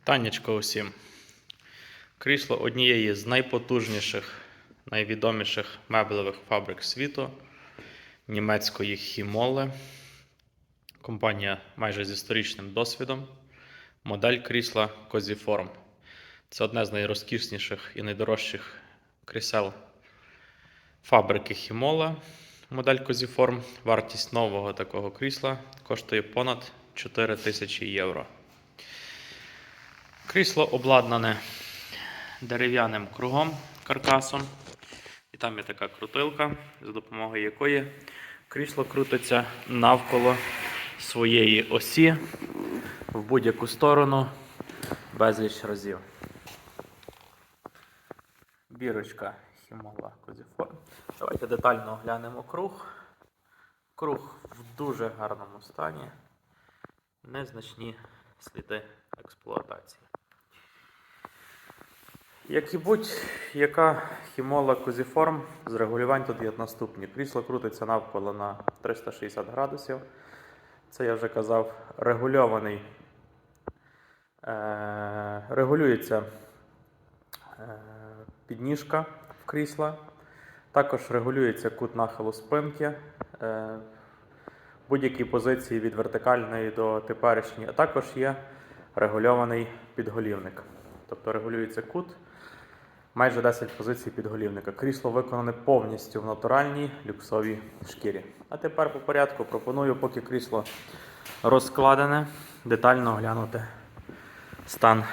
Вітаннячко усім. Крісло однієї з найпотужніших, найвідоміших меблевих фабрик світу німецької Хімоле. Компанія майже з історичним досвідом. Модель крісла Coziform. Це одне з найрозкішніших і найдорожчих крісел фабрики Хімола. Модель Coziform. Вартість нового такого крісла коштує понад 4 тисячі євро. Крісло обладнане дерев'яним кругом каркасом. І там є така крутилка, за допомогою якої крісло крутиться навколо своєї осі в будь-яку сторону безліч разів. Бірочка Хімола Козіформ. Давайте детально оглянемо круг. Круг в дуже гарному стані. Незначні сліди експлуатації. Як і будь-яка хімола Козіформ, з регулювань тут є наступні. Крісло крутиться навколо на 360 градусів. Це я вже казав, регульований. Е, регулюється е, підніжка в крісла. Також регулюється кут нахилу спинки. Е, будь-якій позиції від вертикальної до теперішньої, а також є регульований підголівник. Тобто регулюється кут майже 10 позицій підголівника. Крісло виконане повністю в натуральній люксовій шкірі. А тепер по порядку пропоную, поки крісло розкладене, детально оглянути стан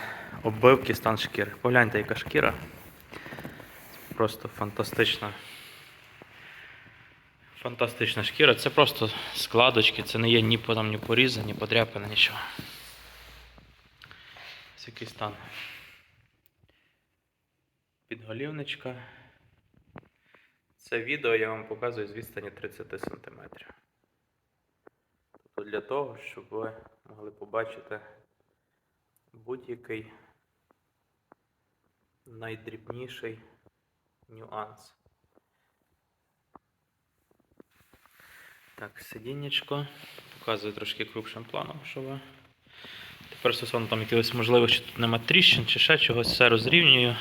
оббивки, стан шкіри. Погляньте, яка шкіра. Просто фантастична. Фантастична шкіра. Це просто складочки, це не є ні по там, ні поріза, ні подряпина, нічого. Ось який стан. Підголівничка. Це відео я вам показую з відстані 30 см. Тобто для того, щоб ви могли побачити будь-який найдрібніший нюанс. Так, сидіннячко. Показую трошки крупшим планом, що ви. Тепер стосовно там якихось можливих, що тут нема тріщин чи ще чогось, все розрівнюю.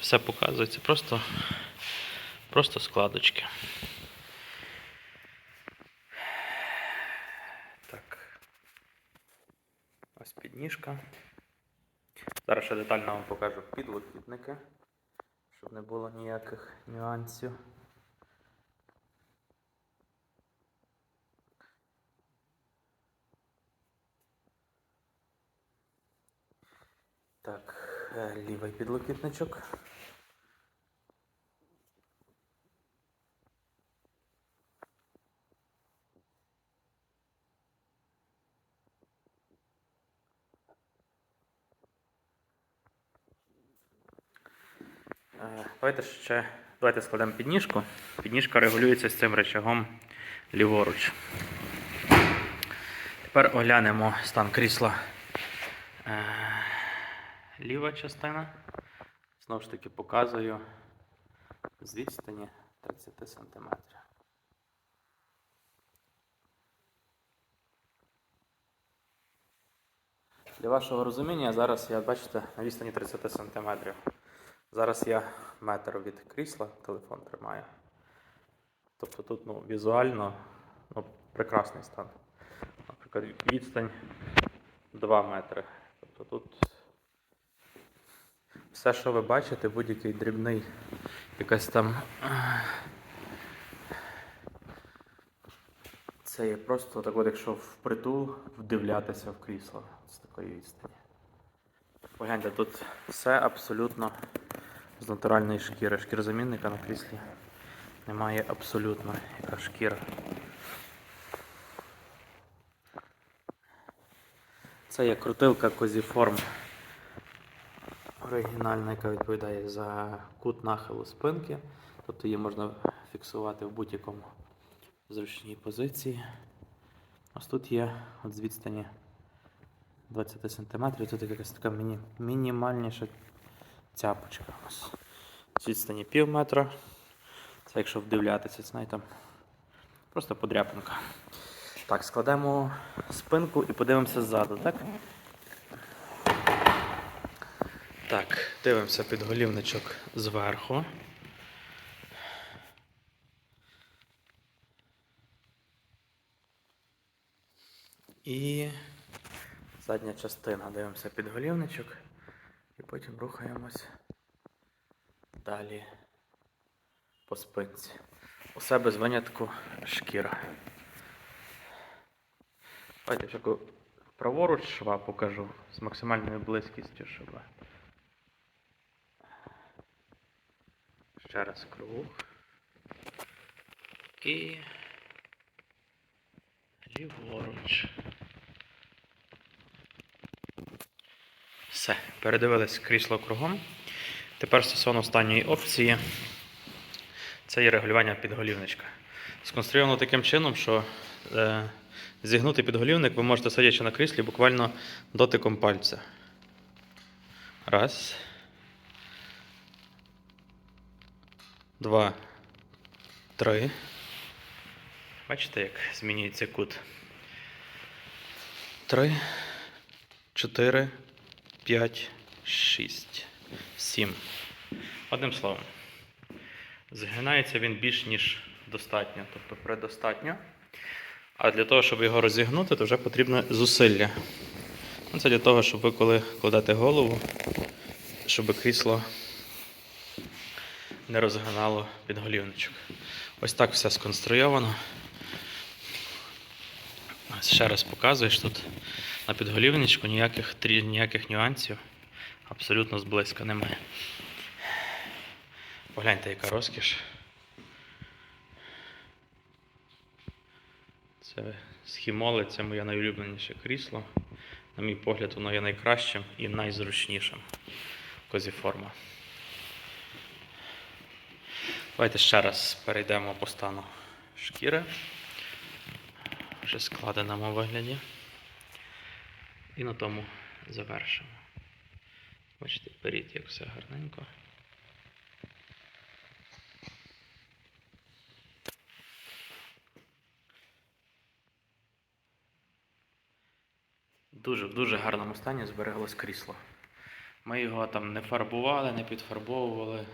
Все показується, просто, просто складочки. Так. Ось підніжка. Зараз ще детально вам покажу підлокітники, щоб не було ніяких нюансів. Так, лівий підлокітничок. Е, Давайте ще давайте складемо підніжку. Підніжка регулюється з цим рычагом ліворуч. Тепер оглянемо стан крісла. Ліва частина. Знову ж таки показую з відстані 30 см. Для вашого розуміння, зараз я, бачите, на відстані 30 см. Зараз я метр від крісла, телефон тримаю. Тобто тут ну, візуально ну, прекрасний стан. Наприклад, відстань 2 метри. Тобто тут все, що ви бачите, будь-який дрібний, якась там. Це є просто так, от, якщо впритул вдивлятися в крісло з такої відстані. Погляньте, тут все абсолютно з натуральної шкіри. Шкірозамінника на кріслі немає абсолютно яка шкіра. Це є крутилка Козіформ. Оригінальна, яка відповідає за кут нахилу спинки. Тобто її можна фіксувати в будь-якому зручній позиції. Ось тут є от з відстані 20 см, тут якась така міні, мінімальніша цяпочка. Ось. З відстані пів метра. Це якщо вдивлятися, навіть просто подряпинка. Так, складемо спинку і подивимося ззаду, так? Так, дивимося підголівничок зверху. І задня частина. Дивимося підголівничок. І потім рухаємось далі по спинці. Усе без винятку шкіра. Давайте праворуч шва покажу з максимальною близькістю шва. Ще раз круг. І ліворуч. Все, передивились крісло кругом. Тепер стосовно останньої опції. Це є регулювання підголівничка. Сконструйовано таким чином, що е, зігнути підголівник ви можете сидячи на кріслі буквально дотиком пальця. Раз. Два. Три. Бачите, як змінюється кут. Три. Чотири. П'ять. Шість. Сім. Одним словом. Згинається він більш ніж достатньо, тобто предостатньо. А для того, щоб його розігнути, то вже потрібно зусилля. Ну, Це для того, щоб ви коли кладете голову, щоб крісло не розгинало підголівничок. Ось так все сконструйовано. Ще раз показуєш тут на підголівничку ніяких, ніяких нюансів абсолютно зблизька немає. Погляньте, яка розкіш. Це схімоли, це моє найулюбленіше крісло. На мій погляд, воно є найкращим і найзручнішим. Козіформа. Давайте ще раз перейдемо по стану шкіри. Вже складеному вигляді. І на тому завершимо. Бачите, вперед, як все гарненько. Дуже в дуже гарному стані збереглось крісло. Ми його там не фарбували, не підфарбовували,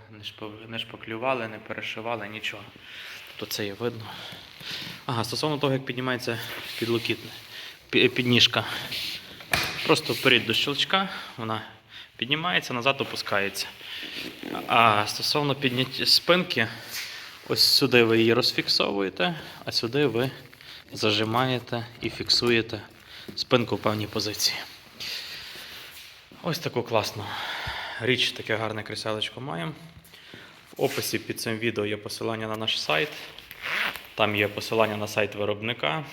не, шпаклювали, не перешивали, нічого. Тобто це є видно. Ага, стосовно того, як піднімається підлокітне, підніжка. Просто вперед до щелчка, вона піднімається, назад опускається. А стосовно підняття спинки, ось сюди ви її розфіксовуєте, а сюди ви зажимаєте і фіксуєте спинку в певній позиції. Ось таку класну річ, таке гарне кріселечко маємо. В описі під цим відео є посилання на наш сайт. Там є посилання на сайт виробника,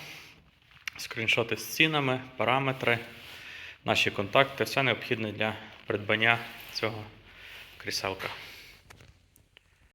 скріншоти з цінами, параметри, наші контакти. Все необхідне для придбання цього кріселка.